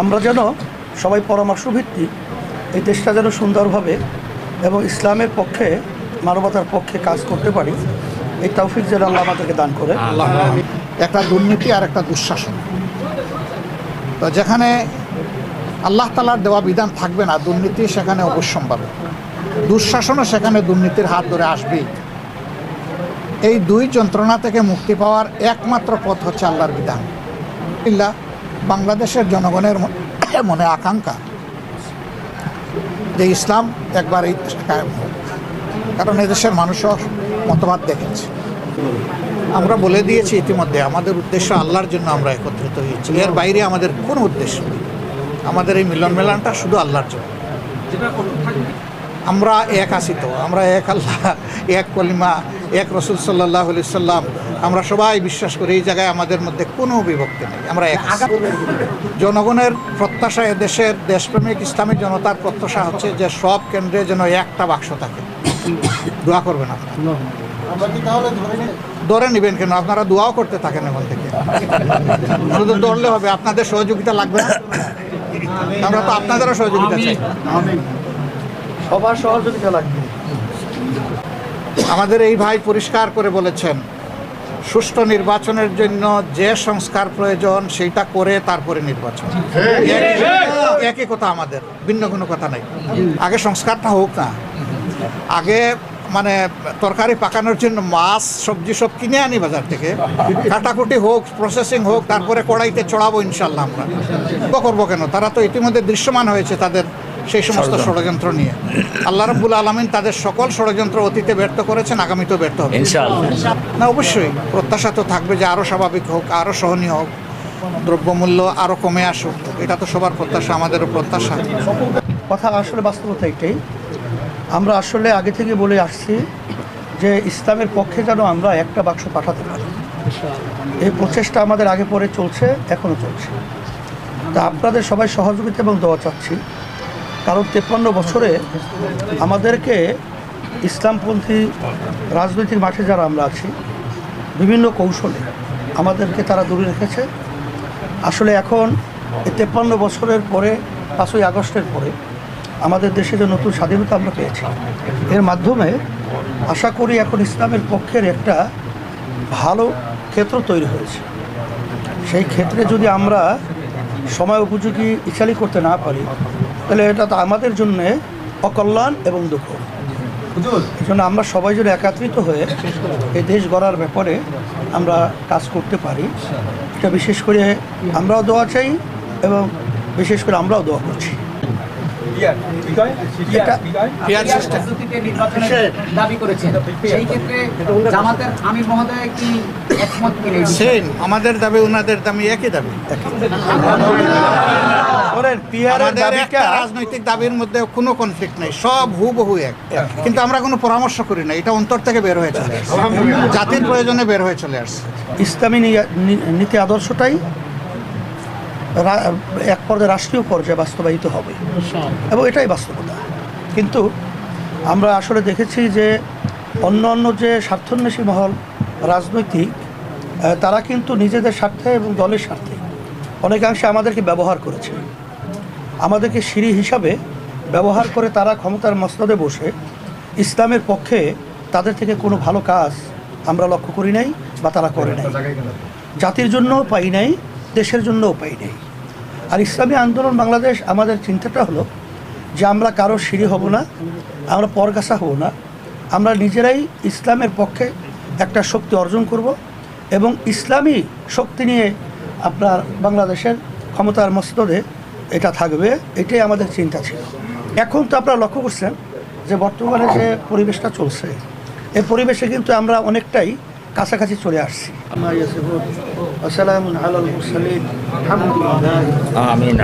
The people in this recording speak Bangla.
আমরা যেন সবাই পরামর্শ ভিত্তিক এই দেশটা যেন সুন্দরভাবে এবং ইসলামের পক্ষে মানবতার পক্ষে কাজ করতে পারি এই তৌফিক যেন আল্লাহ আমাদেরকে দান করে। একটা দুর্নীতি আর একটা দুঃশাসন। তো যেখানে আল্লাহ তালার দেওয়া বিধান থাকবে না দুর্নীতি সেখানে অবশ্যম্ভাবে। দুঃশাসনও সেখানে দুর্নীতির হাত ধরে আসবেই। এই দুই যন্ত্রণা থেকে মুক্তি পাওয়ার একমাত্র পথ হচ্ছে আল্লাহর বিধান। ইল্লা বাংলাদেশের জনগণের মনে আকাঙ্ক্ষা যে ইসলাম একবার এই হোক। কারণ এদেশের মানুষও মতবাদ দেখেছে। আমরা বলে দিয়েছি ইতিমধ্যে, আমাদের উদ্দেশ্য আল্লাহর জন্য আমরা একত্রিত হয়েছি। এর বাইরে আমাদের কোন উদ্দেশ্য নেই। আমাদের এই মিলন মেলানটা শুধু আল্লাহর জন্য। আমরা এক আছি তো, আমরা এক আল্লাহ, এক কলিমা, এক রসুল সাল্লাহ সাল্লাম আমরা সবাই বিশ্বাস করি এই জায়গায় আমাদের মধ্যে কোনো বিভক্তি নেই। আমরা জনগণের প্রত্যাশা দেশের দেশপ্রেমিক ইসলামী জনতার প্রত্যাশা হচ্ছে যে সব কেন্দ্রে যেন একটা বাক্স থাকে। দোয়া করবেন আপনারা। ধরে নেবেন কেন? আপনারা দোয়াও করতে থাকেন এখন থেকে। শুধু ধরলে হবে আপনাদের সহযোগিতা লাগবে না। আমরা তো আপনাদেরও সহযোগিতা চাই। সবার সহযোগিতা লাগবে। আমাদের এই ভাই পরিষ্কার করে বলেছেন সুষ্ঠু নির্বাচনের জন্য যে সংস্কার প্রয়োজন সেইটা করে তারপরে নির্বাচন। একই- কথা আমাদের ভিন্ন কোনো কথা নাই। আগে সংস্কারটা হোক না। আগে মানে তরকারি পাকানোর জন্য মাছ সবজি সব কিনে আনি বাজার থেকে। কাটাকুটি হোক প্রসেসিং হোক তারপরে কড়াইতে চড়াবো ইনশাল্লাহ আমরা। করব কেন? তারা তো ইতিমধ্যে দৃশ্যমান হয়েছে তাদের সেই সমস্ত ষড়যন্ত্র। নিয়ে। আল্লাহ রব্বুল আলমিন তাদের সকল ষড়যন্ত্র অতীতে ব্যর্থ করেছেন আগামীতেও ব্যর্থ হবে। না অবশ্যই। প্রত্যাশা তো থাকবে যে আরও স্বাভাবিক হোক আরও সহনীয় হোক দ্রব্যমূল্য আরও কমে আসুক। এটা তো সবার প্রত্যাশা আমাদেরও প্রত্যাশা। কথা আসলে বাস্তবতা এটাই আমরা আসলে আগে থেকে বলে আসছি যে ইসলামের পক্ষে যেন আমরা একটা বাক্স পাঠাতে পারি। এই প্রচেষ্টা আমাদের আগে পরে চলছে এখনও চলছে। তা আপনাদের সবাই সহযোগিতা এবং দোয়া চাচ্ছি। কারণ তেপ্পান্ন বছরে আমাদেরকে ইসলামপন্থী রাজনৈতিক মাঠে যারা আমরা আছি, বিভিন্ন কৌশলে আমাদেরকে তারা দূরে রেখেছে। আসলে এখন এই তেপ্পান্ন বছরের পরে, পাঁচই আগস্টের পরে আমাদের দেশে যে নতুন স্বাধীনতা আমরা পেয়েছি, এর মাধ্যমে আশা করি এখন ইসলামের পক্ষের একটা ভালো ক্ষেত্র তৈরি হয়েছে। সেই ক্ষেত্রে যদি আমরা সময় উপযোগী ইচালি করতে না পারি তাহলে এটা তো আমাদের জন্যে অকল্যাণ এবং দুঃখ। এই জন্য আমরা সবাই যদি একাত্রিত হয়ে এই দেশ গড়ার ব্যাপারে আমরা কাজ করতে পারি। এটা বিশেষ করে আমরাও দোয়া চাই এবং বিশেষ করে আমরাও দোয়া করছি। এটা পেয়ার সিস্টেম। পদ্ধতিতে নির্বাচনের দাবি করেছেন। সেই ক্ষেত্রে জামাতের আমির মহোদয় কি একমত কিনে সেম আমাদের দাবি ওনাদের দাবি একই দাবি। আমাদের দাবিটা রাজনৈতিক দাবির মধ্যে কোনো কনফ্লিক্ট নেই সব হুবহু এক। কিন্তু আমরা কোনো পরামর্শ করি না এটা অন্তর থেকে বের হয়ে চলে আসছে। জাতির প্রয়োজনে বের হয়ে চলে আসছে। ইসলামী নীতি আদর্শটাই এক পর্যায়ে রাষ্ট্রীয় পর্যায়ে বাস্তবায়িত হবে। এবং এটাই বাস্তবতা। কিন্তু আমরা আসলে দেখেছি যে অন্য অন্য যে স্বার্থন্বেষী মহল রাজনৈতিক তারা কিন্তু নিজেদের স্বার্থে এবং দলের স্বার্থে অনেকাংশে আমাদেরকে ব্যবহার করেছে। আমাদেরকে সিঁড়ি হিসাবে ব্যবহার করে তারা ক্ষমতার মস্তদে বসে ইসলামের পক্ষে তাদের থেকে কোনো ভালো কাজ আমরা লক্ষ্য করি নাই বা তারা করে নাই। জাতির জন্যও পাই নাই, দেশের জন্যও পাই নাই। আর ইসলামী আন্দোলন বাংলাদেশ, আমাদের চিন্তাটা হলো যে আমরা কারও সিঁড়ি হব না, আমরা পরগাছা হব না। আমরা নিজেরাই ইসলামের পক্ষে একটা শক্তি অর্জন করব এবং ইসলামী শক্তি নিয়ে আপনার বাংলাদেশের ক্ষমতার মস্তদে এটা থাকবে, এটাই আমাদের চিন্তা ছিল। এখন তো আপনারা লক্ষ্য করছেন যে বর্তমানে যে পরিবেশটা চলছে, এই পরিবেশে কিন্তু আমরা অনেকটাই কাছাকাছি চলে আসছি। আমিন